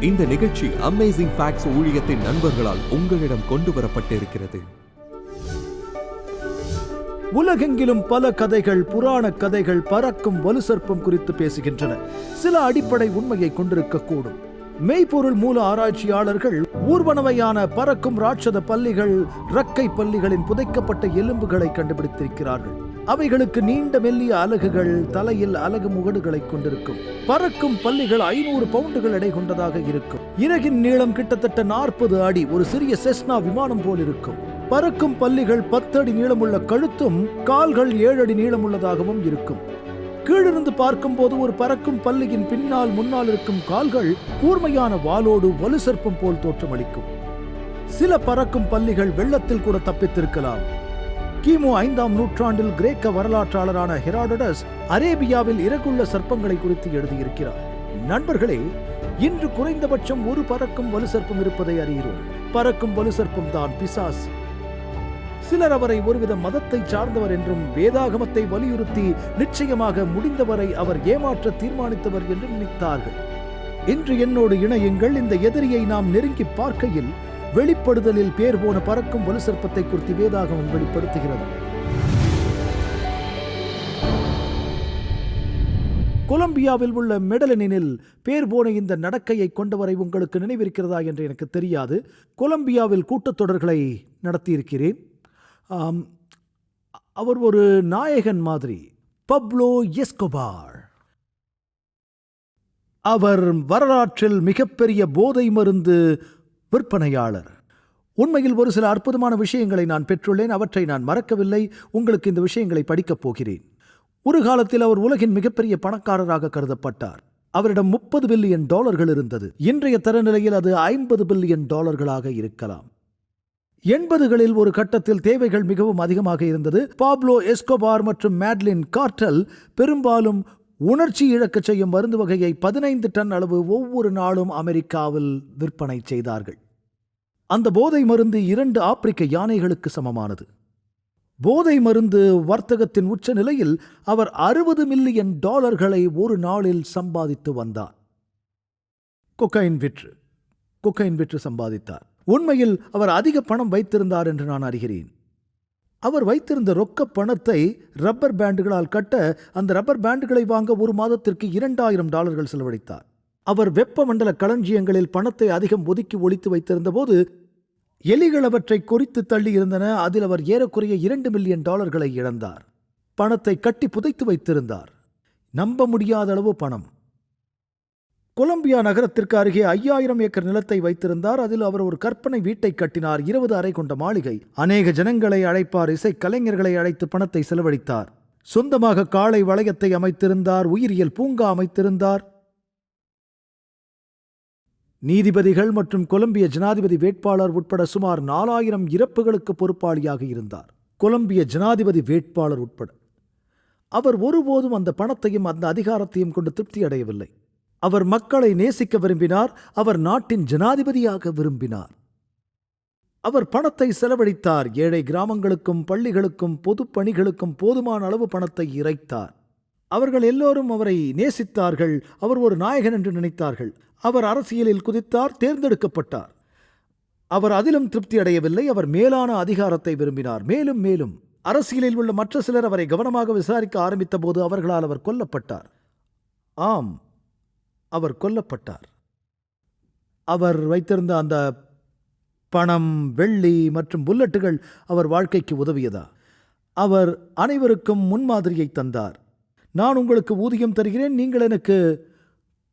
இந்த நிகழ்ச்சி amazing facts ஊழியத்தின் நண்பர்களால் உங்களிடம் கொண்டு வரப்பட்டிருக்கிறது. உலகெங்கிலும் பல கதைகள் புராண கதைகள் பறக்கும் வலுசற்பம் குறித்து பேசுகின்றன. சில அடிப்படை உண்மையை கொண்டிருக்கக்கூடும். மெய்ப்பொருள் மூல ஆராய்ச்சியாளர்கள் ஊர்வனவையான பறக்கும் ராட்சத பள்ளிகள் ரக்கை பள்ளிகளின் புதைக்கப்பட்ட எலும்புகளை கண்டுபிடித்திருக்கிறார்கள். அவைகளுக்கு நீண்ட மெல்லிய அலகுகள் தலையில் அலகு முகடுகளை கொண்டிருக்கும். பறக்கும் பள்ளிகள் ஐநூறு பவுண்டுகள் எடை கொண்டதாக இருக்கும். இறகின் நீளம் கிட்டத்தட்ட நாற்பது அடி ஒரு சிறிய செஸ்னா விமானம் போல் இருக்கும் பறக்கும் பள்ளிகள் பத்து அடி நீளமுள்ள கழுத்தும் கால்கள் ஏழு அடி நீளமுள்ளதாகவும் இருக்கும். கீழிருந்து பார்க்கும்போது ஒரு பறக்கும் பல்லியின் பின்னால் முன்னால் இருக்கும் கால்கள் கூர்மையான வாளோடு வலு சர்ப்பம் போல் தோற்றமளிக்கும். சில பறக்கும் பல்லிகள் வெள்ளத்தில் கூட தப்பித்திருக்கலாம். கிமு ஐந்தாம் நூற்றாண்டில் கிரேக்க வரலாற்றாளரான ஹெராடடஸ் அரேபியாவில் இறகுள்ள சர்ப்பங்களை குறித்து எழுதியிருக்கிறார். நண்பர்களே இன்று குறைந்தபட்சம் ஒரு பறக்கும் வலு சர்ப்பம் இருப்பதை அறிகிறோம். பறக்கும் வலு சர்ப்பம் தான் பிசாஸ் சிலர் அவரை ஒருவித மதத்தை சார்ந்தவர் என்றும் வேதாகமத்தை வலியுறுத்தி நிச்சயமாக முடிந்தவரை அவர் ஏமாற்ற தீர்மானித்தவர் என்று நினைத்தார்கள். இன்று என்னோடு இணையுங்கள். இந்த எதிரியை நாம் நெருங்கி பார்க்கையில் வெளிப்படுதலில் பேர் போன பறக்கும் வலுசற்பத்தை குறித்து வேதாகமம் வெளிப்படுத்துகிறது. கொலம்பியாவில் உள்ள மெடலனினில் பேர் போன இந்த நடக்கையை கொண்டவரை உங்களுக்கு நினைவிருக்கிறதா என்று எனக்கு தெரியாது. கொலம்பியாவில் கூட்டத்தொடர்களை நடத்தியிருக்கிறேன். ஆம், அவர் ஒரு நாயகன் மாதிரி பப்லோ எஸ்கோபார். அவர் வரலாற்றில் மிகப்பெரிய போதை மருந்து விற்பனையாளர். உண்மையில் ஒரு சில அற்புதமான விஷயங்களை நான் பெற்றுள்ளேன். அவற்றை நான் மறக்கவில்லை. உங்களுக்கு இந்த விஷயங்களை படிக்கப் போகிறேன். ஒரு காலத்தில் அவர் உலகின் மிகப்பெரிய பணக்காரராக கருதப்பட்டார். அவரிடம் முப்பது பில்லியன் டாலர்கள் இருந்தது. இன்றைய தரநிலையில் அது ஐம்பது பில்லியன் டாலர்களாக இருக்கலாம். எண்பதுகளில் ஒரு கட்டத்தில் தேவைகள் மிகவும் அதிகமாக இருந்தது. பாப்லோ எஸ்கோபார் மற்றும் மேட்லின் கார்டல் பெரும்பாலும் உணர்ச்சி இழக்கச் செய்யும் மருந்து வகையை பதினைந்து டன் அளவு ஒவ்வொரு நாளும் அமெரிக்காவில் விற்பனை செய்தார்கள். அந்த போதை மருந்து இரண்டு ஆப்பிரிக்க யானைகளுக்கு சமமானது. போதை மருந்து வர்த்தகத்தின் உச்ச நிலையில் அவர் அறுபது மில்லியன் டாலர்களை ஒரு நாளில் சம்பாதித்து வந்தார். கொக்கைன் விற்று கொக்கைன் விற்று சம்பாதித்தார். உண்மையில் அவர் அதிக பணம் வைத்திருந்தார் என்று நான் அறிகிறேன். அவர் வைத்திருந்த ரொக்க பணத்தை ரப்பர் பேண்டுகளால் கட்ட அந்த ரப்பர் பேண்டுகளை வாங்க ஒரு மாதத்திற்கு இரண்டாயிரம் டாலர்கள் செலவழித்தார். அவர் வெப்பமண்டல களஞ்சியங்களில் பணத்தை அதிகம் ஒதுக்கி ஒளித்து வைத்திருந்தபோது எலிகள் அவற்றை கொறித்து தள்ளியிருந்தன. அதில் அவர் ஏறக்குறைய இரண்டு மில்லியன் டாலர்களை இழந்தார். பணத்தை கட்டி புதைத்து வைத்திருந்தார். நம்ப முடியாத அளவு பணம். கொலம்பியா நகரத்திற்கு அருகே ஐயாயிரம் ஏக்கர் நிலத்தை வைத்திருந்தார். அதில் அவர் ஒரு கற்பனை வீட்டை கட்டினார். இருபது அறை கொண்ட மாளிகை. அநேக ஜனங்களை அழைப்பார். இசை கலைஞர்களை அழைத்து பணத்தை செலவழித்தார். சொந்தமாக காளை வளையத்தை அமைத்திருந்தார். உயிரியல் பூங்கா அமைத்திருந்தார். நீதிபதிகள் மற்றும் கொலம்பிய ஜனாதிபதி வேட்பாளர் உட்பட சுமார் நாலாயிரம் இறப்புகளுக்கு பொறுப்பாளியாக இருந்தார். கொலம்பிய ஜனாதிபதி வேட்பாளர் உட்பட. அவர் ஒருபோதும் அந்த பணத்தையும் அந்த அதிகாரத்தையும் கொண்டு திருப்தி அடையவில்லை. அவர் மக்களை நேசிக்க விரும்பினார் அவர் நாட்டின் ஜனாதிபதியாக விரும்பினார். அவர் பணத்தை செலவழித்தார் ஏழை கிராமங்களுக்கும் பள்ளிகளுக்கும் பொதுப் பணிகளுக்கும் போதுமான அளவு பணத்தை இறைத்தார். அவர்கள் எல்லோரும் அவரை நேசித்தார்கள். அவர் ஒரு நாயகன் என்று நினைத்தார்கள். அவர் அரசியலில் குதித்தார் தேர்ந்தெடுக்கப்பட்டார். அவர் அதிலும் திருப்தி அடையவில்லை. அவர் மேலான அதிகாரத்தை விரும்பினார். மேலும் மேலும் அரசியலில் உள்ள மற்ற சிலர் அவரை கவனமாக விசாரிக்க ஆரம்பித்த போது அவர்களால் அவர் கொல்லப்பட்டார். ஆம் அவர் கொல்லப்பட்டார். அவர் வைத்திருந்த அந்த பணம் வெள்ளி மற்றும் புல்லட்டுகள் அவர் வாழ்க்கைக்கு உதவியதா? அவர் அனைவருக்கும் முன்மாதிரியை தந்தார். நான் உங்களுக்கு ஊதியம் தருகிறேன் நீங்கள் எனக்கு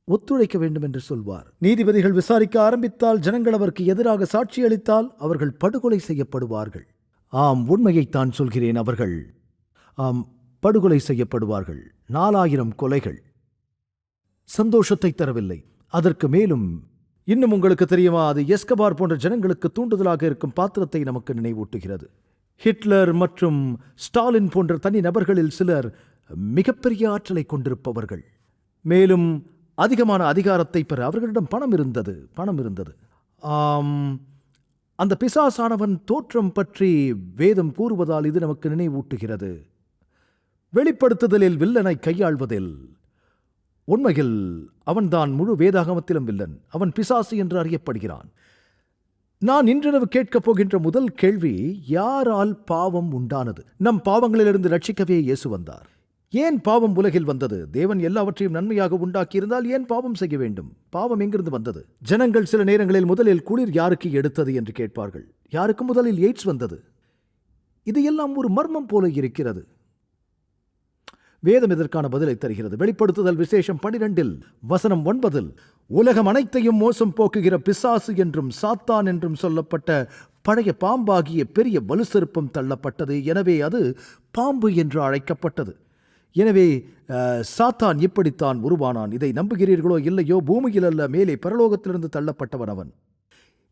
ஒத்துழைக்க வேண்டும் என்று சொல்வார். நீதிபதிகள் விசாரிக்க ஆரம்பித்தால் ஜனங்கள் அவருக்கு எதிராக சாட்சி அளித்தால் அவர்கள் படுகொலை செய்யப்படுவார்கள். ஆம் உண்மையைத்தான் சொல்கிறேன் அவர்கள். ஆம் படுகொலை செய்யப்படுவார்கள். நாலாயிரம் கொலைகள். சந்தோஷத்தை தரவில்லை. அதற்கு மேலும் இன்னும் உங்களுக்கு தெரியுமா அது எஸ்கபார் போன்ற ஜனங்களுக்கு தூண்டுதலாக இருக்கும் பாத்திரத்தை நமக்கு நினைவூட்டுகிறது. ஹிட்லர் மற்றும் ஸ்டாலின் போன்ற தனி நபர்களில் சிலர் மிகப்பெரிய ஆற்றலை கொண்டிருப்பவர்கள். மேலும் அதிகமான அதிகாரத்தை பெற அவர்களிடம் பணம் இருந்தது பணம் இருந்தது. ஆம் அந்த பிசாசானவன் தோற்றம் பற்றி வேதம் கூறுவதால் இது நமக்கு நினைவூட்டுகிறது. வெளிப்படுத்துதலில் வில்லனை கையாள்வதில் உண்மையில் அவன்தான் முழு வேதாகமத்திலும் வில்லன் அவன் பிசாசு என்று அறியப்படுகிறான். நான் இன்றிரவு கேட்கப் போகின்ற முதல் கேள்வி யாரால் பாவம் உண்டானது? நம் பாவங்களிலிருந்து ரட்சிக்கவே இயேசு வந்தார். ஏன் பாவம் உலகில் வந்தது? தேவன் எல்லாவற்றையும் நன்மையாக உண்டாக்கியிருந்தால் ஏன் பாவம் செய்ய வேண்டும்? பாவம் எங்கிருந்து வந்தது? ஜனங்கள் சில நேரங்களில் முதலில் குளிர் யாருக்கு எடுத்தது என்று கேட்பார்கள். யாருக்கு முதலில் எய்ட்ஸ் வந்தது? இது எல்லாம் ஒரு மர்மம் போல இருக்கிறது. வேதம் இதற்கான பதிலை தருகிறது. வெளிப்படுத்துதல் விசேஷம் பனிரெண்டில் வசனம் ஒன்பதில் உலகம் அனைத்தையும் மோசம் போக்குகிற பிசாசு என்றும் சாத்தான் என்றும் சொல்லப்பட்ட பழைய பாம்பாகிய பெரிய வலுசெருப்பம் தள்ளப்பட்டது. எனவே அது பாம்பு என்று அழைக்கப்பட்டது. எனவே சாத்தான் இப்படித்தான் உருவானான். இதை நம்புகிறீர்களோ இல்லையோ பூமியில் அல்ல மேலே பரலோகத்திலிருந்து தள்ளப்பட்டவன் அவன்.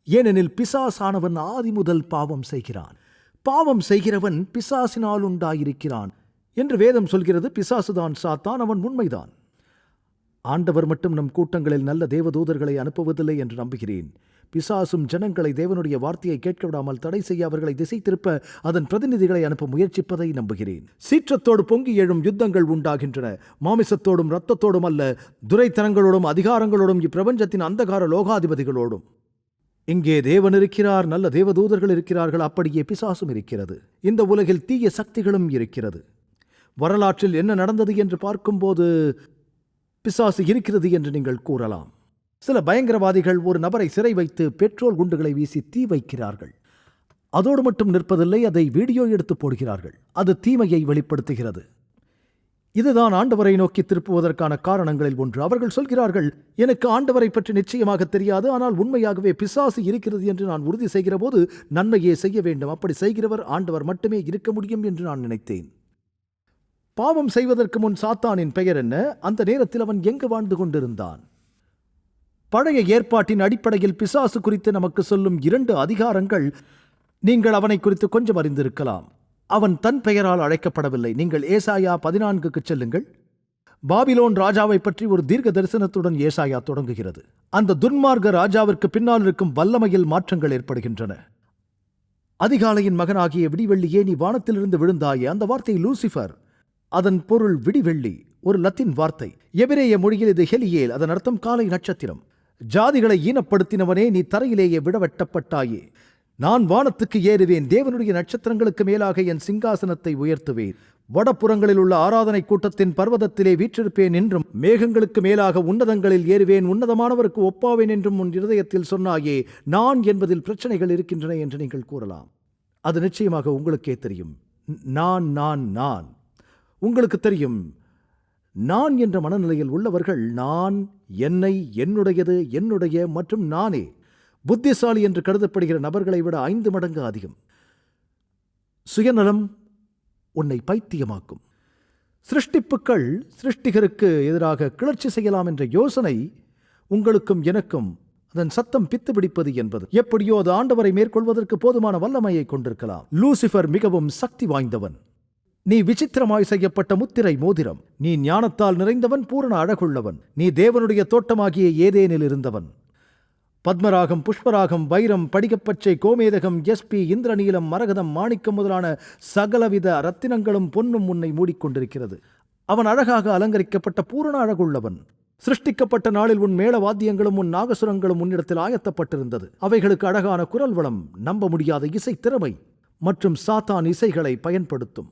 ஏனெனில் பிசாசானவன் ஆதி முதல் பாவம் செய்கிறான். பாவம் செய்கிறவன் பிசாசினால் உண்டாயிருக்கிறான். என்று வேதம் சொல்கிறது பிசாசுதான் சாத்தான் அவன் உண்மைதான். ஆண்டவர் மட்டும் நம் கூட்டங்களில் நல்ல தேவதூதர்களை அனுப்புவதில்லை என்று நம்புகிறேன். பிசாசும் ஜனங்களை தேவனுடைய வார்த்தையை கேட்க விடாமல் தடை செய்ய அவர்களை திசை திருப்ப அதன் பிரதிநிதிகளை அனுப்ப முயற்சிப்பதை நம்புகிறேன். சீற்றத்தோடு பொங்கி எழும் யுத்தங்கள் உண்டாகின்றன. மாமிசத்தோடும் இரத்தத்தோடும் அல்ல துரைத்தனங்களோடும் அதிகாரங்களோடும் இப்பிரபஞ்சத்தின் அந்தகார லோகாதிபதிகளோடும். இங்கே தேவன் இருக்கிறார் நல்ல தேவதூதர்கள் இருக்கிறார்கள் அப்படியே பிசாசும் இருக்கிறது. இந்த உலகில் தீய சக்திகளும் இருக்கிறது. வரலாற்றில் என்ன நடந்தது என்று பார்க்கும்போது பிசாசு இருக்கிறது என்று நீங்கள் கூறலாம். சில பயங்கரவாதிகள் ஒரு நபரை சிறை வைத்து பெட்ரோல் குண்டுகளை வீசி தீ வைக்கிறார்கள். அதோடு மட்டும் நிற்பதில்லை அதை வீடியோ எடுத்து போடுகிறார்கள். அது தீமையை வெளிப்படுத்துகிறது. இதுதான் ஆண்டவரை நோக்கி திருப்புவதற்கான காரணங்களில் ஒன்று. அவர்கள் சொல்கிறார்கள் எனக்கு ஆண்டவரை பற்றி நிச்சயமாக தெரியாது ஆனால் உண்மையாகவே பிசாசு இருக்கிறது என்று நான் உறுதி செய்கிற போது நன்மையே செய்ய வேண்டும். அப்படி செய்கிறவர் ஆண்டவர் மட்டுமே இருக்க முடியும் என்று நான் நினைத்தேன். பாவம் செய்வதற்கு முன் சாத்தானின் பெயர் என்ன? அந்த நேரத்தில் அவன் எங்கு வாழ்ந்து கொண்டிருந்தான்? பழைய ஏற்பாட்டின் அடிப்படையில் பிசாசு குறித்து நமக்கு சொல்லும் இரண்டு அதிகாரங்கள் நீங்கள் அவனை குறித்து கொஞ்சம் அறிந்திருக்கலாம். அவன் தன் பெயரால் அழைக்கப்படவில்லை. நீங்கள் ஏசாயா பதினான்குக்கு செல்லுங்கள். பாபிலோன் ராஜாவை பற்றி ஒரு தீர்க்க தரிசனத்துடன் ஏசாயா தொடங்குகிறது. அந்த துன்மார்க்க ராஜாவிற்கு பின்னால் இருக்கும் வல்லமையில் மாற்றங்கள் ஏற்படுகின்றன. அதிகாலையின் மகனாகிய விடிவெள்ளியே நீ வானத்திலிருந்து விழுந்தாயே அந்த வார்த்தை லூசிஃபர். அதன் பொருள் விடிவெள்ளி ஒரு லத்தின் வார்த்தை. எபிரேய மொழியில் இது ஹெலியேல் அதன் அர்த்தம் காலை நட்சத்திரம். ஜாதிகளை ஈனப்படுத்தினவனே நீ தரையிலேயே விடவெட்டப்பட்டாயே. நான் வானத்துக்கு ஏறுவேன் தேவனுடைய நட்சத்திரங்களுக்கு மேலாக என் சிங்காசனத்தை உயர்த்துவேன். வடப்புறங்களில் உள்ள ஆராதனை கூட்டத்தின் பர்வதத்திலே வீற்றிருப்பேன் என்றும் மேகங்களுக்கு மேலாக உன்னதங்களில் ஏறுவேன் உன்னதமானவருக்கு ஒப்பாவேன் என்றும் உன் இருதயத்தில் சொன்னாயே நான் என்பதில் பிரச்சனைகள் இருக்கின்றன என்று நீங்கள் கூறலாம். அது நிச்சயமாக உங்களுக்கே தெரியும். நான் நான் நான். உங்களுக்கு தெரியும் நான் என்ற மனநிலையில் உள்ளவர்கள் நான் என்னை என்னுடையது என்னுடைய மற்றும் நானே. புத்திசாலி என்று கருதப்படுகிற நபர்களை விட ஐந்து மடங்கு அதிகம். சுயநலம் உன்னை பைத்தியமாக்கும். சிருஷ்டிப்புக்கள் சிருஷ்டிகருக்கு எதிராக கிளர்ச்சி செய்யலாம் என்ற யோசனை உங்களுக்கும் எனக்கும் அதன் சத்தம் பித்து பிடிப்பது என்பது. எப்படியோ அது ஆண்டவரை மேற்கொள்வதற்கு போதுமான வல்லமையை கொண்டிருக்கலாம். லூசிஃபர் மிகவும் சக்தி வாய்ந்தவன். நீ விசித்திரமாய் செய்யப்பட்ட முத்திரை மோதிரம். நீ ஞானத்தால் நிறைந்தவன் பூரண அழகுள்ளவன். நீ தேவனுடைய தோட்டமாகிய ஏதேனில் இருந்தவன். பத்மராகம் புஷ்பராகம் வைரம் படிகப்பச்சை கோமேதகம் எஸ்பி இந்திரநீலம் மரகதம் மாணிக்கம் முதலான சகலவித ரத்தினங்களும் பொன்னும் உன்னை மூடிக்கொண்டிருக்கிறது. அவன் அழகாக அலங்கரிக்கப்பட்ட பூரண அழகுள்ளவன். சிருஷ்டிக்கப்பட்ட நாளில் உன் மேள வாத்தியங்களும் உன் நாகசுரங்களும் உன்னிடத்தில் ஆயத்தப்பட்டிருந்தது. அவைகளுக்கு அழகான குரல் வளம் நம்ப முடியாத இசை திறமை மற்றும் சாத்தான் இசைகளை பயன்படுத்தும்.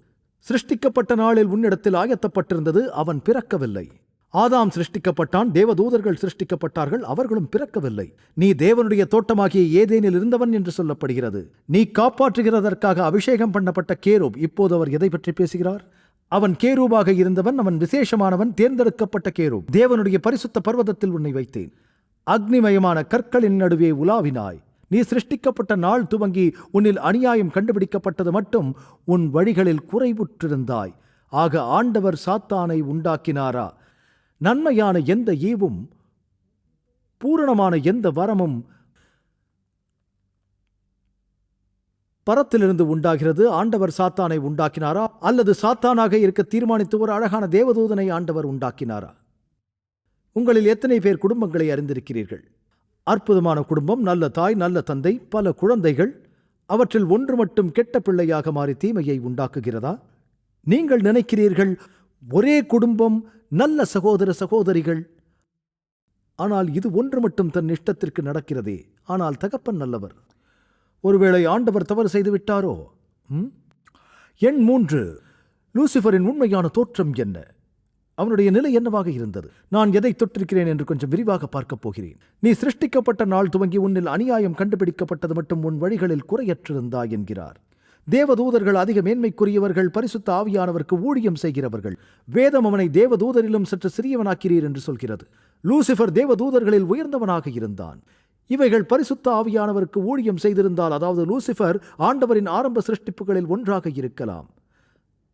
சிருஷ்டிக்கப்பட்ட நாளில் உன்னிடத்தில் ஆயத்தப்பட்டிருந்தது அவன் பிறக்கவில்லை. ஆதாம் சிருஷ்டிக்கப்பட்டான் தேவதூதர்கள் சிருஷ்டிக்கப்பட்டார்கள் அவர்களும் பிறக்கவில்லை. நீ தேவனுடைய தோட்டமாகிய ஏதேனில் இருந்தவன் என்று சொல்லப்படுகிறது. நீ காப்பாற்றுகிறதற்காக அபிஷேகம் பண்ணப்பட்ட கேரூப் இப்போது அவர் எதை பற்றி பேசுகிறார்? அவன் கேரூபாக இருந்தவன் அவன் விசேஷமானவன் தேர்ந்தெடுக்கப்பட்ட கேரூப். தேவனுடைய பரிசுத்த பர்வதத்தில் உன்னை வைத்தேன். அக்னிமயமான கற்களின் நடுவே உலாவினாய். நீ சிருஷ்டிக்கப்பட்ட நாள் துவங்கி உன்னில் அநியாயம் கண்டுபிடிக்கப்பட்டது மட்டும் உன் வழிகளில் குறைவுற்றிருந்தாய். ஆக ஆண்டவர் சாத்தானை உண்டாக்கினாரா? நன்மையான எந்த ஈவும் பூரணமான எந்த வரமும் பரத்திலிருந்து உண்டாகிறது. ஆண்டவர் சாத்தானை உண்டாக்கினாரா? அல்லது சாத்தானாக இருக்க தீர்மானித்து ஒரு அழகான தேவதூதனை ஆண்டவர் உண்டாக்கினாரா? உங்களில் எத்தனை பேர் குடும்பங்களை அறிந்திருக்கிறீர்கள்? அற்புதமான குடும்பம் நல்ல தாய் நல்ல தந்தை பல குழந்தைகள் அவற்றில் ஒன்று மட்டும் கெட்ட பிள்ளையாக மாறி தீமையை உண்டாக்குகிறதா? நீங்கள் நினைக்கிறீர்கள் ஒரே குடும்பம் நல்ல சகோதர சகோதரிகள். ஆனால் இது ஒன்று மட்டும் தன் இஷ்டத்திற்கு நடக்கிறதே. ஆனால் தகப்பன் நல்லவர். ஒருவேளை ஆண்டவர் தவறு செய்து விட்டாரோ? எண் மூன்று. லூசிஃபரின் உண்மையான தோற்றம் என்ன? அவனுடைய நிலை என்னவாக இருந்தது? நான் எதை தொட்டிருக்கிறேன் என்று கொஞ்சம் விரிவாக பார்க்கப் போகிறேன். நீ சிருஷ்டிக்கப்பட்ட நாள் துவங்கி உன்னில் அநியாயம் கண்டுபிடிக்கப்பட்டது மட்டும் உன் வழிகளில் குறையற்றிருந்தாய் என்கிறார். தேவதூதர்கள் அதிக மேன்மைக்குரியவர்கள் பரிசுத்த ஆவியானவருக்கு ஊழியம் செய்கிறவர்கள். வேதம் அவனை தேவதூதரிலும் சற்று சிறியவனாக்கிறீர் என்று சொல்கிறது. லூசிஃபர் தேவதூதர்களில் உயர்ந்தவனாக இருந்தான். இவைகள் பரிசுத்த ஆவியானவருக்கு ஊழியம் செய்திருந்தால் அதாவது லூசிஃபர் ஆண்டவரின் ஆரம்ப சிருஷ்டிப்புகளில் ஒன்றாக இருக்கலாம்.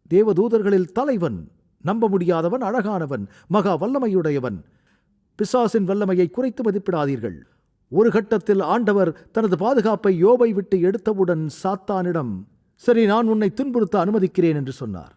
தேவதூதர்களில் தலைவன் நம்ப முடியாதவன் அழகானவன் மகா வல்லமையுடையவன். பிசாசின் வல்லமையை குறைத்து மதிப்பிடாதீர்கள். ஒரு கட்டத்தில் ஆண்டவர் தனது பாதுகாப்பை யோபை விட்டு எடுத்தவுடன் சாத்தானிடம் சரி நான் உன்னை துன்புறுத்த அனுமதிக்கிறேன் என்று சொன்னார்.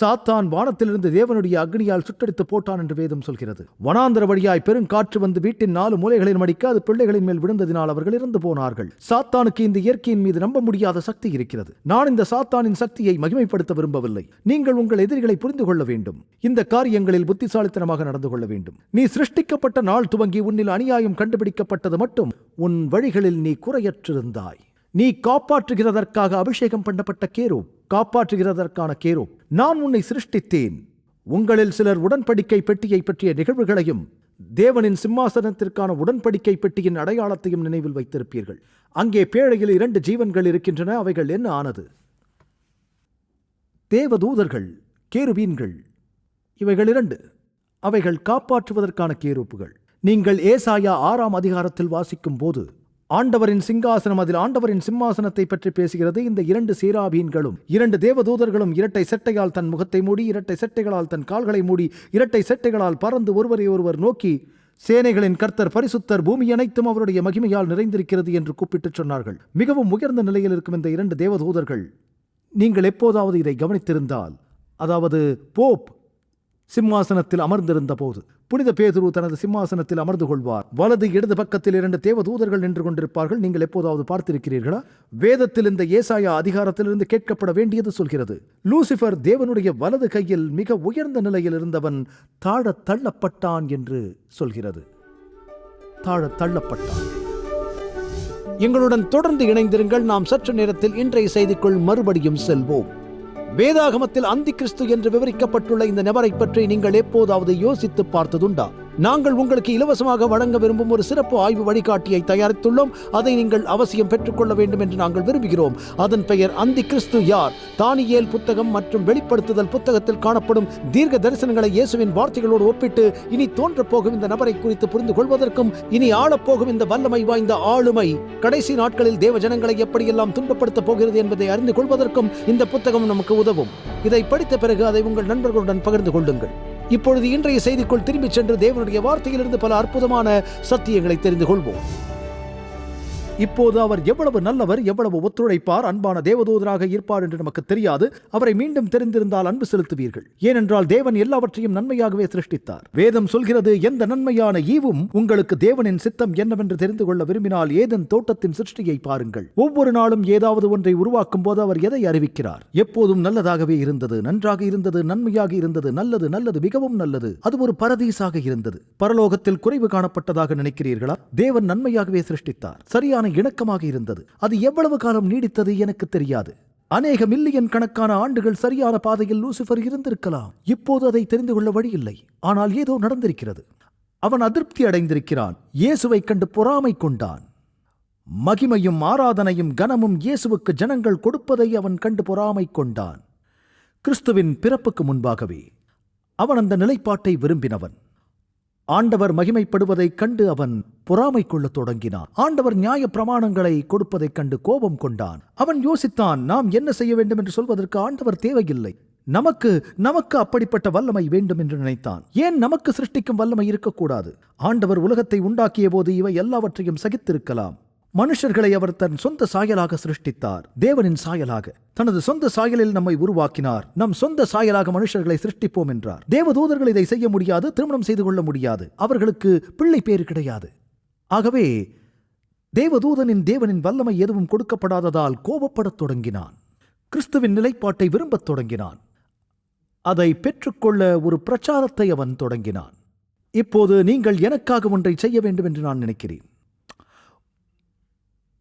சாத்தான் வானத்திலிருந்து தேவனுடைய அக்னியால் சுட்டடித்து போட்டான் என்று வேதம் சொல்கிறது. வனாந்தர வழியாய் பெருங்காற்று வந்து வீட்டின் நாலு மூலைகளில் மடிக்க அது பிள்ளைகளின் மேல் விழுந்ததினால் அவர்கள் இறந்து போனார்கள். சாத்தானுக்கு இந்த இயற்கையின் மீது நம்ப முடியாத சக்தி இருக்கிறது. நான் இந்த சாத்தானின் சக்தியை மகிமைப்படுத்த விரும்பவில்லை. நீங்கள் உங்கள் எதிரிகளை புரிந்து கொள்ள வேண்டும். இந்த காரியங்களில் புத்திசாலித்தனமாக நடந்து கொள்ள வேண்டும். நீ சிருஷ்டிக்கப்பட்ட நாள் துவங்கி உன்னில் அநியாயம் கண்டுபிடிக்கப்பட்டது மட்டும் உன் வழிகளில் நீ குறையற்றிருந்தாய். நீ காப்பாற்றுகிறதற்காக அபிஷேகம் பண்ணப்பட்ட கேரூப். காப்பாற்றுகிறதற்கான கேரோ நான் உன்னை சிருஷ்டித்தேன். உங்களில் சிலர் உடன்படிக்கை பெட்டியை பற்றிய நிகழ்வுகளையும் தேவனின் சிம்மாசனத்திற்கான உடன்படிக்கை பெட்டியின் அடையாளத்தையும் நினைவில் வைத்திருப்பீர்கள். அங்கே பேழையில் இரண்டு ஜீவன்கள் இருக்கின்றன அவைகள் என்ன ஆனது? தேவதூதர்கள் கேருபீன்கள் இவைகள் இரண்டு. அவைகள் காப்பாற்றுவதற்கான கேரூப்புகள். நீங்கள் ஏசாயா ஆறாம் அதிகாரத்தில் வாசிக்கும் போது ஆண்டவரின் சிங்காசனம் அதில் ஆண்டவரின் சிம்மாசனத்தை பற்றி பேசுகிறது. இந்த இரண்டு சேராபீன்களும் இரண்டு தேவதூதர்களும் இரட்டை செட்டையால் தன் முகத்தை மூடி இரட்டை செட்டைகளால் தன் கால்களை மூடி இரட்டை செட்டைகளால் பறந்து ஒருவரை ஒருவர் நோக்கி சேனைகளின் கர்த்தர் பரிசுத்தர் பூமி அனைத்தும் அவருடைய மகிமையால் நிறைந்திருக்கிறது என்று கூப்பிட்டுச் சொன்னார்கள். மிகவும் உயர்ந்த நிலையில் இருக்கும் இந்த இரண்டு தேவதூதர்கள் நீங்கள் எப்போதாவது இதை கவனித்திருந்தால் அதாவது போப் சிம்மாசனத்தில் அமர்ந்திருந்த போது புனித பேதுரு தனது சிம்மாசனத்தில் அமர்ந்து கொள்வார். வலது இடது பக்கத்தில் இரண்டு தேவதூதர்கள் நின்று கொண்டிருப்பார்கள். நீங்கள் எப்போதாவது பார்த்திருக்கிறீர்களா? வேதத்தில் இந்த ஏசாயா அதிகாரத்திலிருந்து கேட்கப்பட வேண்டியது சொல்கிறது. லூசிஃபர் தேவனுடைய வலது கையில் மிக உயர்ந்த நிலையில் இருந்தவன் தாழ தள்ளப்பட்டான் என்று சொல்கிறது. தாழ தள்ளப்பட்டான். எங்களுடன் தொடர்ந்து இணைந்திருங்கள். நாம் சற்று நேரத்தில் இன்றைய செய்திக்குள் மறுபடியும் செல்வோம். வேதாகமத்தில் அந்தி கிறிஸ்து என்று விவரிக்கப்பட்டுள்ள இந்த நபரை பற்றி நீங்கள் எப்போதாவது யோசித்து பார்த்ததுண்டா? நாங்கள் உங்களுக்கு இலவசமாக வழங்க விரும்பும் ஒரு சிறப்பு ஆய்வு வழிகாட்டியை தயாரித்துள்ளோம். அதை நீங்கள் அவசியம் பெற்றுக்கொள்ள வேண்டும் என்று நாங்கள் விரும்புகிறோம். அதன் பெயர் அந்தி கிறிஸ்து யார்? தானியேல் புத்தகம் மற்றும் வெளிப்படுத்துதல் புத்தகத்தில் காணப்படும் தீர்க்க தரிசனங்களை இயேசுவின் வார்த்தைகளோடு ஒப்பிட்டு இனி தோன்றப்போகும் இந்த நபரை குறித்து புரிந்து கொள்வதற்கும் இனி ஆளப்போகும் இந்த வல்லமை வாய்ந்த ஆளுமை. கடைசி நாட்களில் தேவ ஜனங்களை எப்படியெல்லாம் துன்பப்படுத்தப் போகிறது என்பதை அறிந்து கொள்வதற்கும் இந்த புத்தகம் நமக்கு உதவும். இதை படித்த பிறகு அதை உங்கள் நண்பர்களுடன் பகிர்ந்து கொள்ளுங்கள். இப்பொழுது இன்றைய செய்திக்குள் திரும்பிச் சென்று தேவனுடைய வார்த்தையிலிருந்து பல அற்புதமான சத்தியங்களை தெரிந்து கொள்வோம். இப்போது அவர் எவ்வளவு நல்லவர் எவ்வளவு ஒத்துழைப்பார் அன்பான தேவதூதராக இருப்பார் என்று நமக்கு தெரியாது. அவரை மீண்டும் தெரிந்திருந்தால் அன்பு செலுத்துவீர்கள். ஏனென்றால் தேவன் எல்லாவற்றையும் நன்மையாகவே சிருஷ்டித்தார். வேதம் சொல்கிறது எந்த நன்மையான ஈவும் உங்களுக்கு தேவனின் சித்தம் என்னவென்று தெரிந்து கொள்ள விரும்பினால் ஏதன் தோட்டத்தின் சிருஷ்டியை பாருங்கள். ஒவ்வொரு நாளும் ஏதாவது ஒன்றை உருவாக்கும் போது அவர் எதை அறிவிக்கிறார்? எப்போதும் நல்லதாகவே இருந்தது நன்றாக இருந்தது நன்மையாக இருந்தது நல்லது நல்லது மிகவும் நல்லது. அது ஒரு பரதீசாக இருந்தது. பரலோகத்தில் குறைவு காணப்பட்டதாக நினைக்கிறீர்களா? தேவன் நன்மையாகவே சிருஷ்டித்தார். சரியான இணக்கமாக இருந்தது. அது எவ்வளவு காலம் நீடித்தது எனக்கு தெரியாது. அநேக மில்லியன் கணக்கான ஆண்டுகள் சரியான பாதையில் லூசிஃபர் இருந்திருக்கலாம். இப்போது அதை தெரிந்து கொள்ள வழியில்லை. ஆனால் ஏதோ நடந்திருக்கிறது. அவன் அதிருப்தி அடைந்திருக்கிறான். இயேசுவை கண்டு பொறாமை கொண்டான். மகிமையும் ஆராதனையும் கனமும் இயேசுவுக்கு ஜனங்கள் கொடுப்பதை அவன் கண்டு பொறாமை கொண்டான். கிறிஸ்துவின் பிறப்புக்கு முன்பாகவே அவன் அந்த நிலைப்பாட்டை விரும்பினவன். ஆண்டவர் மகிமைப்படுவதைக் கண்டு அவன் பொறாமை கொள்ளத் தொடங்கினான். ஆண்டவர் நியாய பிரமாணங்களை கொடுப்பதைக் கண்டு கோபம் கொண்டான். அவன் யோசித்தான் நாம் என்ன செய்ய வேண்டும் என்று சொல்வதற்கு ஆண்டவர் தேவையில்லை. நமக்கு நமக்கு அப்படிப்பட்ட வல்லமை வேண்டும் என்று நினைத்தான். ஏன் நமக்கு சிருஷ்டிக்கும் வல்லமை இருக்கக்கூடாது? ஆண்டவர் உலகத்தை உண்டாக்கிய போது இவை எல்லாவற்றையும் சகித்திருக்கலாம். மனுஷர்களை அவர் தன் சொந்த சாயலாக சிருஷ்டித்தார். தேவனின் சாயலாக. தனது சொந்த சாயலில் நம்மை உருவாக்கினார். நம் சொந்த சாயலாக மனுஷர்களை சிருஷ்டிப்போம் என்றார். தேவதூதர்கள் இதை செய்ய முடியாது திருமணம் செய்து கொள்ள முடியாது. அவர்களுக்கு பிள்ளை பேறு கிடையாது. ஆகவே தேவதூதனின் தேவனின் வல்லமை எதுவும் கொடுக்கப்படாததால் கோபப்படத் தொடங்கினான். கிறிஸ்துவின் நிலைப்பாட்டை விரும்பத் தொடங்கினான். அதை பெற்றுக்கொள்ள ஒரு பிரச்சாரத்தை அவன் தொடங்கினான். இப்போது நீங்கள் எனக்காக ஒன்றை செய்ய வேண்டும் என்று நான் நினைக்கிறேன்.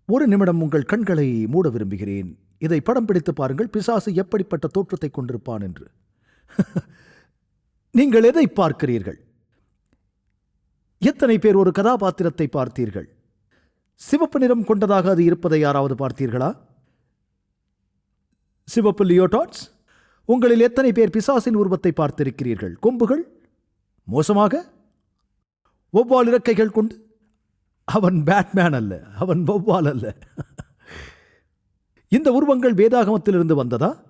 ஒரு நிமிடம் உங்கள் கண்களை மூட விரும்புகிறேன். இதை படம் பிடித்து பாருங்கள். பிசாசு எப்படிப்பட்ட தோற்றத்தை கொண்டிருப்பான் என்று. நீங்கள் எதை பார்க்கிறீர்கள்? எத்தனை பேர் ஒரு கதாபாத்திரத்தை பார்த்தீர்கள்? சிவப்பு நிறம் கொண்டதாக அது இருப்பதை யாராவது பார்த்தீர்களா? சிவப்பு லியோடாட்ஸ் உங்களில் எத்தனை பேர் பிசாசின் உருவத்தை பார்த்திருக்கிறீர்கள்? கொம்புகள்? மோசமாக? ஒவ்வால் இறக்கைகள் கொண்டு? அவன் பேட்மேன் அல்ல அவன் வௌவால் அல்ல. இந்த உருவங்கள் வேதாகமத்திலிருந்து வந்ததா?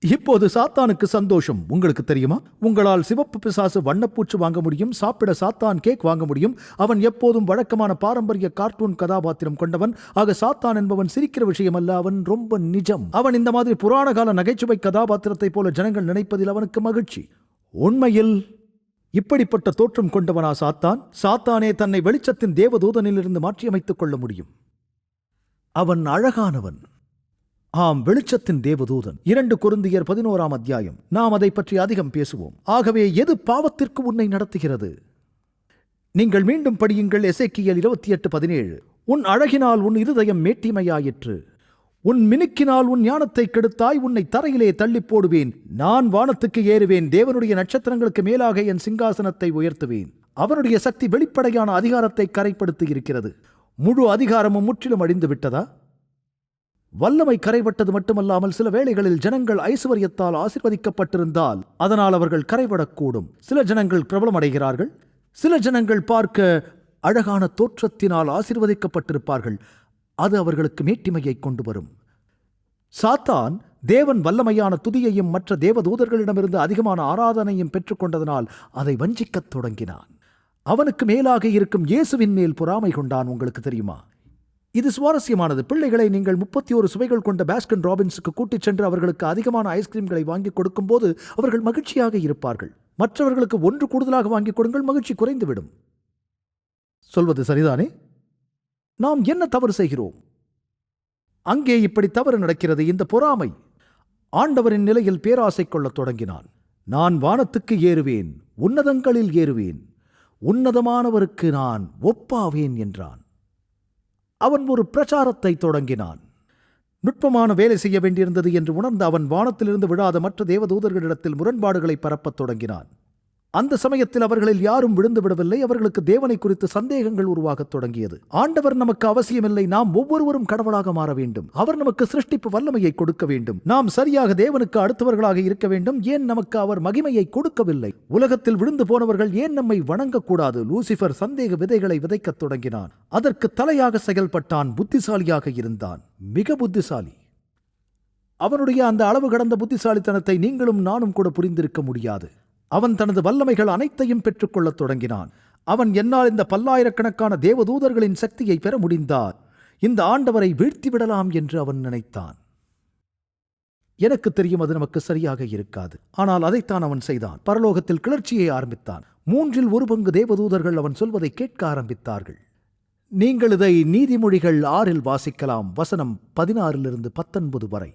இப்போது சாத்தானுக்கு சந்தோஷம். உங்களுக்கு தெரியுமா? உங்களால் சிவப்பு பிசாசு வண்ணப்பூச்சு வாங்க முடியும் சாப்பிட சாத்தான் கேக் வாங்க முடியும். அவன் எப்போதும் வழக்கமான பாரம்பரிய கார்ட்டூன் கதாபாத்திரம் கொண்டவன். ஆக சாத்தான் என்பவன் சிரிக்கிற விஷயம் அல்ல அவன் ரொம்ப நிஜம். அவன் இந்த மாதிரி புராண கால நகைச்சுவை கதாபாத்திரத்தைப் போல ஜனங்கள் நினைப்பதில் அவனுக்கு மகிழ்ச்சி. உண்மையில் இப்படிப்பட்ட தோற்றம் கொண்டவனா சாத்தான்? சாத்தானே தன்னை வெளிச்சத்தின் தேவதூதனிலிருந்து மாற்றியமைத்துக் கொள்ள முடியும். அவன் அழகானவன். ஆம் வெளிச்சத்தின் தேவதூதன். இரண்டு குருந்தியர் பதினோராம் அத்தியாயம். நாம் அதை பற்றி அதிகம் பேசுவோம். ஆகவே எது பாவத்திற்கு உன்னை நடத்துகிறது? நீங்கள் மீண்டும் படியுங்கள் எசைக்கியல் இருபத்தி எட்டு பதினேழு. உன் அழகினால் உன் இருதயம் மேட்டிமையாயிற்று. உன் மினுக்கினால் உன் ஞானத்தை கெடுத்தாய் உன்னை தரையிலே தள்ளிப் போடுவேன். நான் வானத்துக்கு ஏறுவேன் தேவனுடைய நட்சத்திரங்களுக்கு மேலாக என் சிங்காசனத்தை உயர்த்துவேன். அவனுடைய சக்தி வெளிப்படையான அதிகாரத்தை கரைப்படுத்தி இருக்கிறது. முழு அதிகாரமும் முற்றிலும் அழிந்து விட்டதா? வல்லமை கரைபட்டது மட்டுமல்லாமல் சில வேளைகளில் ஜனங்கள் ஐஸ்வர்யத்தால் ஆசிர்வதிக்கப்பட்டிருந்தால் அதனால் அவர்கள் கரைபடக்கூடும். சில ஜனங்கள் பிரபலமடைகிறார்கள். சில ஜனங்கள் பார்க்க அழகான தோற்றத்தினால் ஆசிர்வதிக்கப்பட்டிருப்பார்கள். அது அவர்களுக்கு மேட்டிமையை கொண்டு வரும். சாத்தான் தேவன் வல்லமையான துதியையும் மற்ற தேவதூதர்களிடமிருந்து அதிகமான ஆராதனையும் பெற்றுக்கொண்டதனால் அதை வஞ்சிக்கத் தொடங்கினான். அவனுக்கு மேலாக இருக்கும் இயேசுவின் மேல் பொறாமை கொண்டான் உங்களுக்கு தெரியுமா? இது சுவாரஸ்யமானது. பிள்ளைகளை நீங்கள் முப்பத்தி ஒரு சுவைகள் கொண்ட பாஸ்கன் ராபின்ஸுக்கு கூட்டிச் சென்று அவர்களுக்கு அதிகமான ஐஸ்கிரீம்களை வாங்கி கொடுக்கும்போது அவர்கள் மகிழ்ச்சியாக இருப்பார்கள். மற்றவர்களுக்கு ஒன்று கூடுதலாக வாங்கி கொடுங்கள் மகிழ்ச்சி குறைந்துவிடும். சொல்வது சரிதானே? நாம் என்ன தவறு செய்கிறோம்? அங்கே இப்படி தவறு நடக்கிறது இந்த பொறாமை. ஆண்டவரின் நிலையில் பேராசை கொள்ளத் தொடங்கினான். நான் வானத்துக்கு ஏறுவேன் உன்னதங்களில் ஏறுவேன். உன்னதமானவருக்கு நான் ஒப்பாவேன் என்றான். அவன் ஒரு பிரச்சாரத்தை தொடங்கினான். நுட்பமான வேலை செய்ய வேண்டியிருந்தது என்று உணர்ந்த அவன் வானத்திலிருந்து விழாத மற்ற தேவதூதர்களிடத்தில் முரண்பாடுகளை பரப்பத் தொடங்கினான். அந்த சமயத்தில் அவர்களில் யாரும் விழுந்து விடவில்லை. அவர்களுக்கு தேவனை குறித்து சந்தேகங்கள் உருவாகத் தொடங்கியது. ஆண்டவர் நமக்கு அவசியமில்லை. நாம் ஒவ்வொருவரும் கடவுளாக மாற வேண்டும். அவர் நமக்கு சிருஷ்டிப்பு வல்லமையை கொடுக்க வேண்டும். நாம் சரியாக தேவனுக்கு அடுத்தவர்களாக இருக்க வேண்டும். ஏன் நமக்கு அவர் மகிமையை கொடுக்கவில்லை? உலகத்தில் விழுந்து போனவர்கள் ஏன் நம்மை வணங்கக்கூடாது? லூசிபர் சந்தேக விதைகளை விதைக்கத் தொடங்கினான். அதற்கு தலையாக செயல்பட்டான். புத்திசாலியாக இருந்தான். மிக புத்திசாலி. அவனுடைய அந்த அளவு கடந்த புத்திசாலித்தனத்தை நீங்களும் நானும் கூட புரிந்திருக்க முடியாது. அவன் தனது வல்லமைகள் அனைத்தையும் பெற்றுக்கொள்ளத் தொடங்கினான். அவன் என்னால் இந்த பல்லாயிரக்கணக்கான தேவதூதர்களின் சக்தியை பெற முடிந்தார். இந்த ஆண்டவரை வீழ்த்திவிடலாம் என்று அவன் நினைத்தான். எனக்கு தெரியும் அது நமக்கு சரியாக இருக்காது. ஆனால் அதைத்தான் அவன் செய்தான். பரலோகத்தில் கிளர்ச்சியை ஆரம்பித்தான். மூன்றில் ஒரு பங்கு தேவதூதர்கள் அவன் சொல்வதை கேட்க ஆரம்பித்தார்கள். நீங்கள் இதை நீதிமொழிகள் ஆறில் வாசிக்கலாம். வசனம் பதினாறிலிருந்து பத்தொன்பது வரை.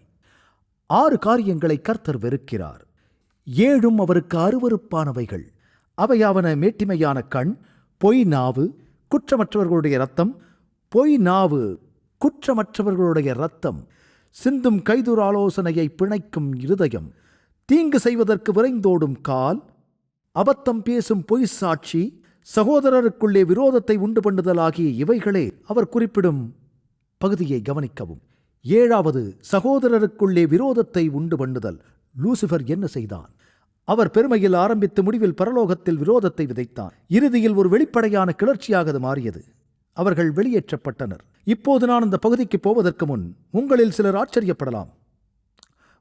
ஆறு காரியங்களை கர்த்தர் வெறுக்கிறார். ஏழும் அவருக்கு அருவருப்பானவைகள். அவையாவன மேட்டிமையான கண் பொய் நாவு குற்றமற்றவர்களுடைய ரத்தம் பொய் நாவு குற்றமற்றவர்களுடைய ரத்தம் சிந்தும் கைதுர் ஆலோசனையை பிணைக்கும் இருதயம் தீங்கு செய்வதற்கு விரைந்தோடும் கால் அபத்தம் பேசும் பொய் சாட்சி சகோதரருக்குள்ளே விரோதத்தை உண்டு பண்ணுதல் ஆகிய இவைகளே அவர் குறிப்பிடும் பகுதியை கவனிக்கவும். ஏழாவது சகோதரருக்குள்ளே விரோதத்தை உண்டு பண்ணுதல். லூசிபர் என்ன செய்தான்? அவர் பெருமையில் ஆரம்பித்து முடிவில் பரலோகத்தில் விரோதத்தை விதைத்தான் இறுதியில் ஒரு வெளிப்படையான கிளர்ச்சியாக அது மாறியது. அவர்கள் வெளியேற்றப்பட்டனர். இப்போது நான் அந்த பகுதிக்கு போவதற்கு முன் உங்களில் சிலர் ஆச்சரியப்படலாம்.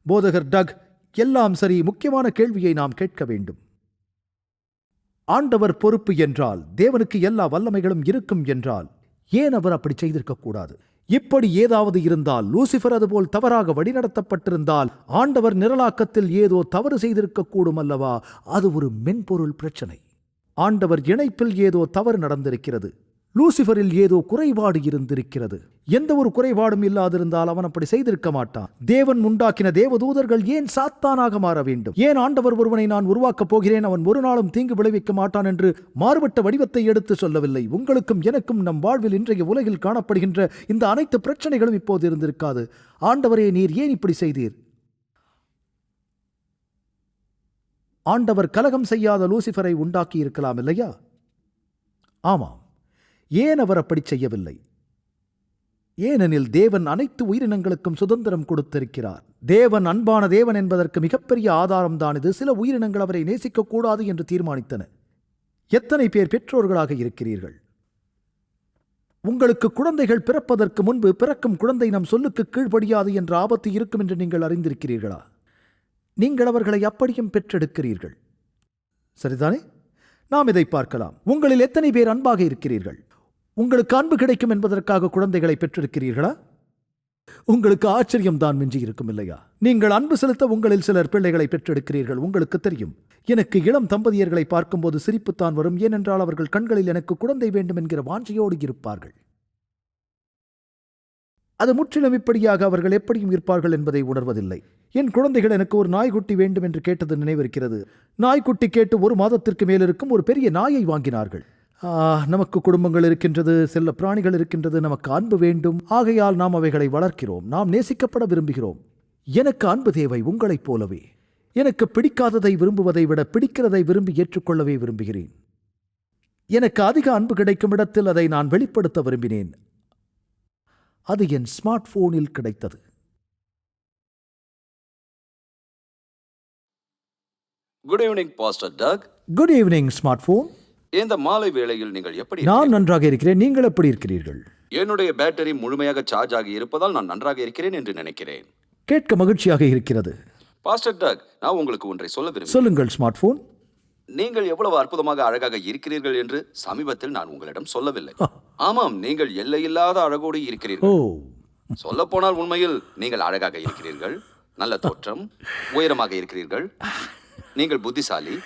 போதகர் டக் எல்லாம் சரி முக்கியமான கேள்வியை நாம் கேட்க வேண்டும். ஆண்டவர் பொறுப்பு என்றால் தேவனுக்கு எல்லா வல்லமைகளும் இருக்கும் என்றால் ஏன் அவர் அப்படி செய்திருக்கக்கூடாது இப்படி ஏதாவது இருந்தால் லூசிபர் அதுபோல் தவறாக வழிநடத்தப்பட்டிருந்தால் ஆண்டவர் நிரலாக்கத்தில் ஏதோ தவறு செய்திருக்கக்கூடும் அல்லவா அது ஒரு மென்பொருள் பிரச்சனை. ஆண்டவர் இணைப்பில் ஏதோ தவறு நடந்திருக்கிறது. லூசிஃபரில் ஏதோ குறைபாடு இருந்திருக்கிறது. எந்த ஒரு குறைபாடும் இல்லாதிருந்தால் அவன் அப்படி செய்திருக்க மாட்டான். தேவன் உண்டாக்கின தேவதூதர்கள் ஏன் சாத்தானாக மாற வேண்டும்? ஏன் ஆண்டவர் ஒருவனை நான் உருவாக்கப் போகிறேன்? அவன் ஒரு நாளும் தீங்கு விளைவிக்க மாட்டான் என்று மாறுபட்ட வடிவத்தை எடுத்து சொல்லவில்லை. உங்களுக்கும் எனக்கும் நம் வாழ்வில் இன்றைய உலகில் காணப்படுகின்ற இந்த அனைத்து பிரச்சனைகளும் இப்போது இருந்திருக்காது. ஆண்டவரே நீர் ஏன் இப்படி செய்தீர்? ஆண்டவர் கலகம் செய்யாத லூசிஃபரை உண்டாக்கி இருக்கலாம் இல்லையா? ஆமாம். ஏன் அவர் அப்படி செய்யவில்லை? ஏனெனில் தேவன் அனைத்து உயிரினங்களுக்கும் சுதந்திரம் கொடுத்திருக்கிறார். தேவன் அன்பான தேவன் என்பதற்கு மிகப்பெரிய ஆதாரம்தான் இது. சில உயிரினங்கள் அவரை நேசிக்கக்கூடாது என்று தீர்மானித்தன. எத்தனை பேர் பெற்றோர்களாக இருக்கிறீர்கள்? உங்களுக்கு குழந்தைகள் பிறப்பதற்கு முன்பு பிறக்கும் குழந்தை நம் சொல்லுக்கு கீழ்ப்படியாது என்ற ஆபத்து இருக்கும் என்று நீங்கள் அறிந்திருக்கிறீர்களா? நீங்கள் அவர்களை அப்படியும் பெற்றெடுக்கிறீர்கள். சரிதானே? நாம் இதை பார்க்கலாம். உங்களில் எத்தனை பேர் அன்பாக இருக்கிறீர்கள்? உங்களுக்கு அன்பு கிடைக்கும் என்பதற்காக குழந்தைகளை பெற்றிருக்கிறீர்களா? உங்களுக்கு ஆச்சரியம் தான் மிஞ்சி இருக்கும் இல்லையா? நீங்கள் அன்பு செலுத்த உங்களில் சிலர் பிள்ளைகளை பெற்றெடுக்கிறீர்கள் உங்களுக்கு தெரியும். எனக்கு இளம் தம்பதியர்களை பார்க்கும்போது சிரிப்புத்தான் வரும் ஏனென்றால் அவர்கள் கண்களில் எனக்கு குழந்தை வேண்டும் என்கிற வாஞ்சையோடு இருப்பார்கள். அது முற்றிலும் இப்படியாக அவர்கள் எப்படியும் இருப்பார்கள் என்பதை உணர்வதில்லை. என் குழந்தைகள் எனக்கு ஒரு நாய்க்குட்டி வேண்டும் என்று கேட்டது நினைவிருக்கிறது. நாய்க்குட்டி கேட்டு ஒரு மாதத்திற்கு மேலிருக்கும் ஒரு பெரிய நாயை வாங்கினார்கள். நமக்கு குடும்பங்கள் இருக்கின்றது செல்ல பிராணிகள் இருக்கின்றது நமக்கு அன்பு வேண்டும். ஆகையால் நாம் அவைகளை வளர்க்கிறோம். நாம் நேசிக்கப்பட விரும்புகிறோம். எனக்கு அன்பு தேவை உங்களைப் போலவே. எனக்கு பிடிக்காததை விரும்புவதை விட பிடிக்கிறதை விரும்பி ஏற்றுக்கொள்ளவே விரும்புகிறேன். எனக்கு அதிக அன்பு கிடைக்கும் இடத்தில் அதை நான் வெளிப்படுத்த விரும்பினேன். அது என் ஸ்மார்ட் போனில் கிடைத்தது. Good evening pastor Doug good evening smart phone இந்த மாலை வேளையில் நீங்கள் எப்படி நான் நன்றாக இருக்கிறேன். நீங்கள் எப்படி இருக்கிறீர்கள்? என்னுடைய பேட்டரி முழுமையாக சார்ஜ் ஆகி இருப்பதால் நான் நன்றாக இருக்கிறேன் என்று நினைக்கிறேன். கேட்க மகிழ்ச்சியாக இருக்கிறது. பாஸ்டர் டக் நான் உங்களுக்கு ஒன்றை சொல்ல விரும்புகிறேன். சொல்லுங்கள் ஸ்மார்ட் போன் நீங்கள் எவ்வளவு அற்புதமாக அழகாக இருக்கிறீர்கள் என்று சமீபத்தில் நான் உங்களிடம் சொல்லவில்லை. ஆமாம் நீங்கள் எல்லையில்லாத அழகோடு இருக்கிறீர்கள். சொல்ல போனால் உண்மையில் நீங்கள் அழகாக இருக்கிறீர்கள். நல்ல தோற்றம் உயரமாக இருக்கிறீர்கள். நீங்கள் புத்திசாலி.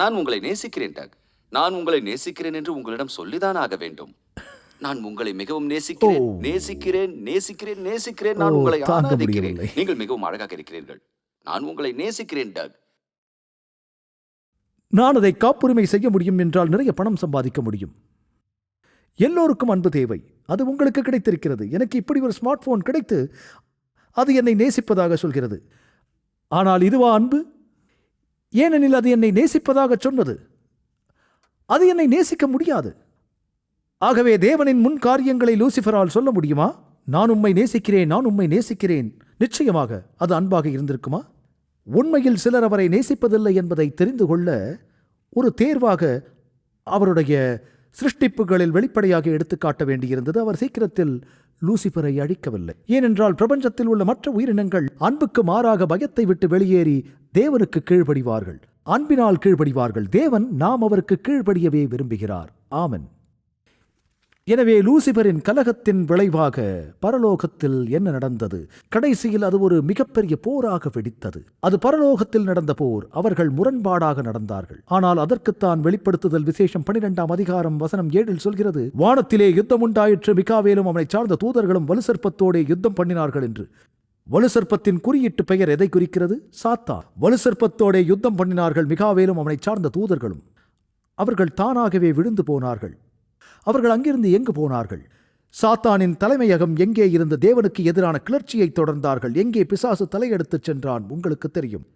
நான் உங்களை நேசிக்கிறேன் டக் நான் உங்களை நேசிக்கிறேன் என்று உங்களிடம் சொல்லிதான் ஆக வேண்டும். நான் உங்களை மிகவும் நேசிக்கிறேன். நேசிக்கிறேன் நேசிக்கிறேன் நேசிக்கிறேன். நான் உங்களை ஆராதிக்கிறேன். நீங்கள் மிகவும் அழகாக இருக்கிறீர்கள். நான் உங்களை நேசிக்கிறேன் டக். நான் அதை காப்புரிமை செய்ய முடியும் என்றால் நிறைய பணம் சம்பாதிக்க முடியும். எல்லோருக்கும் அன்பு தேவை. அது உங்களுக்கு கிடைத்திருக்கிறது. எனக்கு இப்படி ஒரு ஸ்மார்ட் போன் கிடைத்து அது என்னை நேசிப்பதாக சொல்கிறது. ஆனால் இதுவா அன்பு? ஏனெனில் அது என்னை நேசிப்பதாக சொன்னது. அது என்னை நேசிக்க முடியாது. ஆகவே தேவனின் முன் காரியங்களை லூசிஃபரால் சொல்ல முடியுமா? நான் உம்மை நேசிக்கிறேன் நான் உம்மை நேசிக்கிறேன். நிச்சயமாக அது அன்பாக இருந்திருக்குமா? உண்மையில் சிலர் அவரை நேசிப்பதில்லை என்பதை தெரிந்து கொள்ள ஒரு தேர்வாக அவருடைய சிருஷ்டிப்புகளில் வெளிப்படையாக எடுத்துக்காட்ட வேண்டியிருந்தது. அவர் சீக்கிரத்தில் லூசிபரை அழிக்கவில்லை. ஏனென்றால் பிரபஞ்சத்தில் உள்ள மற்ற உயிரினங்கள் அன்புக்கு மாறாக பயத்தை விட்டு வெளியேறி தேவனுக்கு கீழ்ப்படிவார்கள். அன்பினால் கீழ்ப்படிவார்கள். தேவன் நாம் அவருக்கு கீழ்ப்படியவே விரும்புகிறார். ஆமன். எனவே லூசிபரின் கலகத்தின் விளைவாக பரலோகத்தில் என்ன நடந்தது? கடைசியில் அது ஒரு மிகப்பெரிய போராக வெடித்தது. அது பரலோகத்தில் நடந்த போர். அவர்கள் முரண்பாடாக நடந்தார்கள். ஆனால் அதற்குத்தான் வெளிப்படுத்துதல் விசேஷம் பனிரெண்டாம் அதிகாரம் வசனம் ஏழில் சொல்கிறது வானத்திலே யுத்தம் உண்டாயிற்று. மிகாவேலும் அவனை சார்ந்த தூதர்களும் வலுசற்பத்தோடே யுத்தம் பண்ணினார்கள் என்று. வலுசற்பத்தின் குறியீட்டு பெயர் எதை குறிக்கிறது? சாத்தா வலுசற்பத்தோடே யுத்தம் பண்ணினார்கள் மிகாவேலும் அவனை சார்ந்த தூதர்களும். அவர்கள் தானாகவே விழுந்து போனார்கள். அவர்கள் அங்கிருந்து எங்கு போனார்கள்? சாத்தானின் தலைமையகம் எங்கே இருந்த தேவனுக்கு எதிரான கிளர்ச்சியை தொடர்ந்தார்கள்? எங்கே பிசாசு தலையெடுத்துச் சென்றான்? உங்களுக்கு தெரியும்.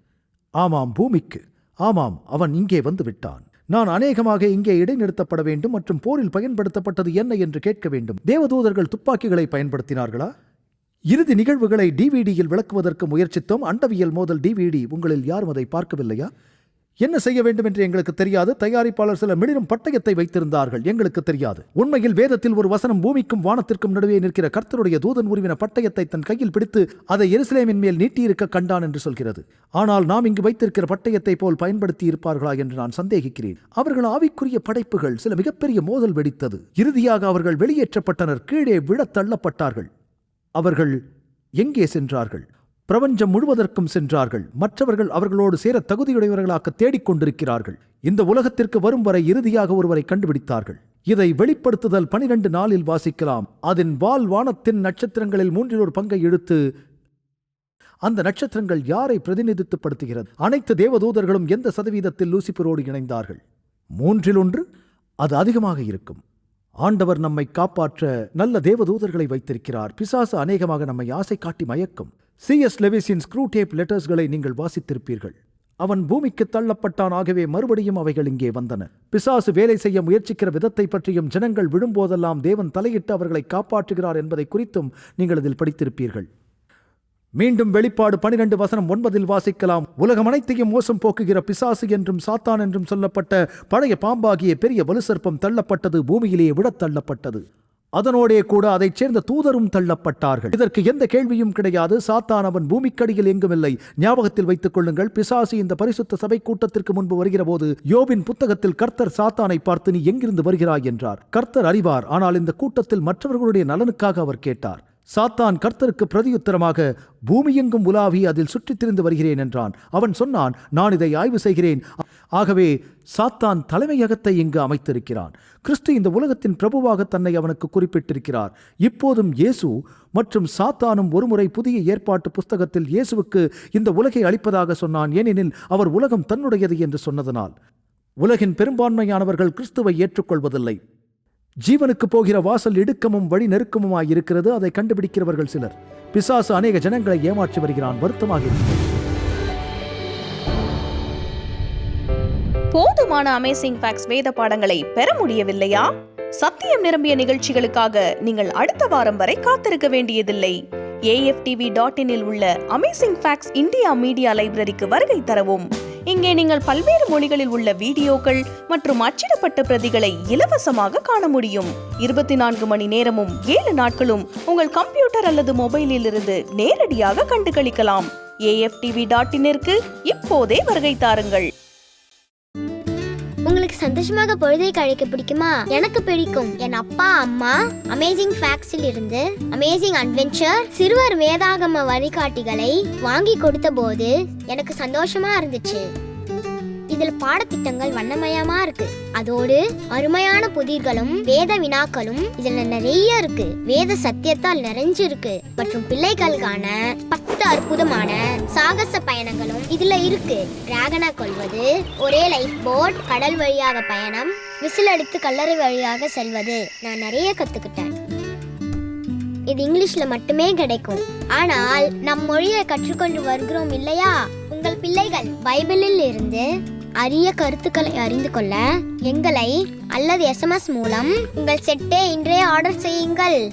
ஆமாம் பூமிக்கு. ஆமாம் அவன் இங்கே வந்து விட்டான். நான் அநேகமாக இங்கே இடைநிறுத்தப்பட வேண்டும் மற்றும் போரில் பயன்படுத்தப்பட்டது என்ன என்று கேட்க வேண்டும். தேவதூதர்கள் துப்பாக்கிகளை பயன்படுத்தினார்களா? இறுதி நிகழ்வுகளை டிவிடியில் விளக்குவதற்கு முயற்சித்தோம். அண்டவியல் மோதல் டிவிடி உங்களில் யாரும் அதை பார்க்கவில்லையா? என்ன செய்ய வேண்டும் என்று எங்களுக்கு தெரியாது. தயாரிப்பாளர் சில மிளிரும் பட்டயத்தை வைத்திருந்தார்கள். எங்களுக்கு தெரியாது. உண்மையில் வேதத்தில் ஒரு வசனம் பூமிக்கும் வானத்திற்கும் நடுவே நிற்கிற கர்த்தருடைய தூதன் உருவின பட்டயத்தை தன் கையில் பிடித்து அதை எருசலேமின் மேல் நீட்டியிருக்க கண்டான் என்று சொல்கிறது. ஆனால் நாம் இங்கு வைத்திருக்கிற பட்டயத்தை போல் பயன்படுத்தி இருப்பார்களா என்று நான் சந்தேகிக்கிறேன். அவர்கள் ஆவிக்குரிய படைப்புகள் சில மிகப்பெரிய மோதல் வெடித்தது. இறுதியாக அவர்கள் வெளியேற்றப்பட்டனர். கீழே விழத் தள்ளப்பட்டார்கள். அவர்கள் எங்கே சென்றார்கள்? பிரபஞ்சம் முழுவதற்கும் சென்றார்கள். மற்றவர்கள் அவர்களோடு சேர தகுதியுடையவர்களாக தேடிக் கொண்டிருக்கிறார்கள் இந்த உலகத்திற்கு வரும் வரை இறுதியாக ஒருவரை கண்டுபிடித்தார்கள். இதை வெளிப்படுத்துதல் பனிரெண்டு நாளில் வாசிக்கலாம். அதன் வால் வானத்தின் நட்சத்திரங்களில் மூன்றில் ஒரு பங்கை எடுத்து அந்த நட்சத்திரங்கள் யாரை பிரதிநிதித்துப்படுத்துகிறது அனைத்து தேவதூதர்களும் எந்த சதவீதத்தில் லூசிபரோடு இணைந்தார்கள்? மூன்றில் ஒன்று அது அதிகமாக இருக்கும். ஆண்டவர் நம்மை காப்பாற்ற நல்ல தேவதூதர்களை வைத்திருக்கிறார். பிசாசு அநேகமாக நம்மை ஆசை காட்டி மயக்கும். சி எஸ் லெவிஸின் ஸ்க்ரூ டேப் லெட்டர்ஸ்களை நீங்கள் வாசித்திருப்பீர்கள். அவன் பூமிக்கு தள்ளப்பட்டான் ஆகவே மறுபடியும் அவைகள் இங்கே வந்தன. பிசாசு வேலை செய்ய முயற்சிக்கிற விதத்தை பற்றியும் ஜனங்கள் விழும்போதெல்லாம் தேவன் தலையிட்டு அவர்களை காப்பாற்றுகிறார் என்பதை குறித்தும் நீங்கள் இதில் படித்திருப்பீர்கள். மீண்டும் வெளிப்பாடு பனிரெண்டு வசனம் ஒன்பதில் வாசிக்கலாம். உலகம் அனைத்தையும் மோசம் போக்குகிற பிசாசு என்றும் சாத்தான் என்றும் சொல்லப்பட்ட பழைய பாம்பாகிய பெரிய வலுசற்பம் தள்ளப்பட்டது பூமியிலேயே விடத் தள்ளப்பட்டது. அதனோடே கூட அதைச் சேர்ந்த தூதரும் தள்ளப்பட்டார்கள். இதற்கு எந்த கேள்வியும் கிடையாது. சாத்தான் அவன் பூமிக்கடியில் எங்குமில்லை. ஞாபகத்தில் வைத்துக் கொள்ளுங்கள் பிசாசு இந்த பரிசுத்த சபை கூட்டத்திற்கு முன்பு வருகிற போது யோபின் புத்தகத்தில் கர்த்தர் சாத்தானை பார்த்து நீ எங்கிருந்து வருகிறாய்? என்றார். கர்த்தர் அறிவார் ஆனால் இந்த கூட்டத்தில் மற்றவர்களுடைய நலனுக்காக அவர் கேட்டார். சாத்தான் கர்த்தருக்கு பிரதியுத்தரமாக பூமியெங்கும் உலாவி அதில் சுற்றித் திரிந்து வருகிறேன் என்றான். அவன் சொன்னான் நான் இதை ஆய்வு செய்கிறேன். ஆகவே சாத்தான் தலைமையகத்தை இங்கு அமைத்திருக்கிறான். கிறிஸ்து இந்த உலகத்தின் பிரபுவாக தன்னை அவனுக்கு குறிப்பிட்டிருக்கிறார். இப்போதும் இயேசு மற்றும் சாத்தானும் ஒருமுறை புதிய ஏற்பாட்டு புஸ்தகத்தில் இயேசுவுக்கு இந்த உலகை அளிப்பதாக சொன்னான். ஏனெனில் அவர் உலகம் தன்னுடையது என்று சொன்னதனால். உலகின் பெரும்பான்மையானவர்கள் கிறிஸ்துவை ஏற்றுக்கொள்வதில்லை. ஜீவனுக்கு போகிற வாசல் இடுக்கமும் வழி நெருக்கமுமாய் இருக்கிறது அதை கண்டுபிடிக்கிறவர்கள் சிலர். பிசாசு அநேக ஜனங்களை ஏமாற்றி வருகிறான் வருத்தமாக இருக்கிறது போதுமான அமேசிங் ஃபேக்ட்ஸ் வேத பாடங்களை பெற முடியவில்லையா? சத்தியம் நிரம்பிய நிகழ்ச்சிகளுக்காக நீங்கள் அடுத்த வாரம் வரை காத்திருக்க வேண்டியதில்லை. ஏஎஃப்டிவி டாட் இனில் உள்ள அமேசிங் ஃபேக்ட்ஸ் இந்தியா மீடியா லைப்ரரிக்கு வருகை தரவும். இங்கே நீங்கள் பல்வேறு மொழிகளில் உள்ள வீடியோக்கள் மற்றும் அச்சிடப்பட்ட பிரதிகளை இலவசமாக காண முடியும். இருபத்தி நான்கு மணி நேரமும் ஏழு நாட்களும் உங்கள் கம்ப்யூட்டர் அல்லது மொபைலில் இருந்து நேரடியாக கண்டுகளிக்கலாம். ஏஎஃப்டிவி டாட் இனிற்கு இப்போதே வருகை தாருங்கள். உங்களுக்கு சந்தோஷமாக பொழுதை கழிக்க பிடிக்குமா? எனக்கு பிடிக்கும். என் அப்பா அம்மா அமேசிங் ஃபேக்ட்ஸில் இருந்து அமேசிங் அட்வென்ச்சர் சிறுவர் வேதாகம வழிகாட்டிகளை வாங்கி கொடுத்த போது எனக்கு சந்தோஷமா இருந்துச்சு. இதில் பாடத்திட்டங்கள் வண்ணமயமா இருக்கு. அதோடு அருமையான புதிர்களும் வேத வினாக்களும் இதுல நிறைய இருக்கு. வேத சத்தியத்தால் நிறைஞ்சு இருக்கு. மற்றும் பிள்ளைகளுக்கான பத்து அற்புதமான சாகச பயணங்களும் இதுல இருக்கு. டிராகனை கொள்வது ஒரே லைஃப் போட் கடல் வழியாக பயணம் விசில் அடித்து கல்லறை வழியாக செல்வது. நான் நிறைய கத்துக்கிட்டேன். இது இங்கிலீஷ்ல மட்டுமே கிடைக்கும். ஆனால் நம் மொழியை கற்றுக்கொண்டு வருகிறோம் இல்லையா? உங்கள் பிள்ளைகள் பைபிளில் இருந்து அரிய கருத்துக்களை அறிந்து கொள்ள எங்களை அல்லது எஸ்எம்எஸ் மூலம் உங்கள் செட்டை இன்றே ஆர்டர் செய்யுங்கள்.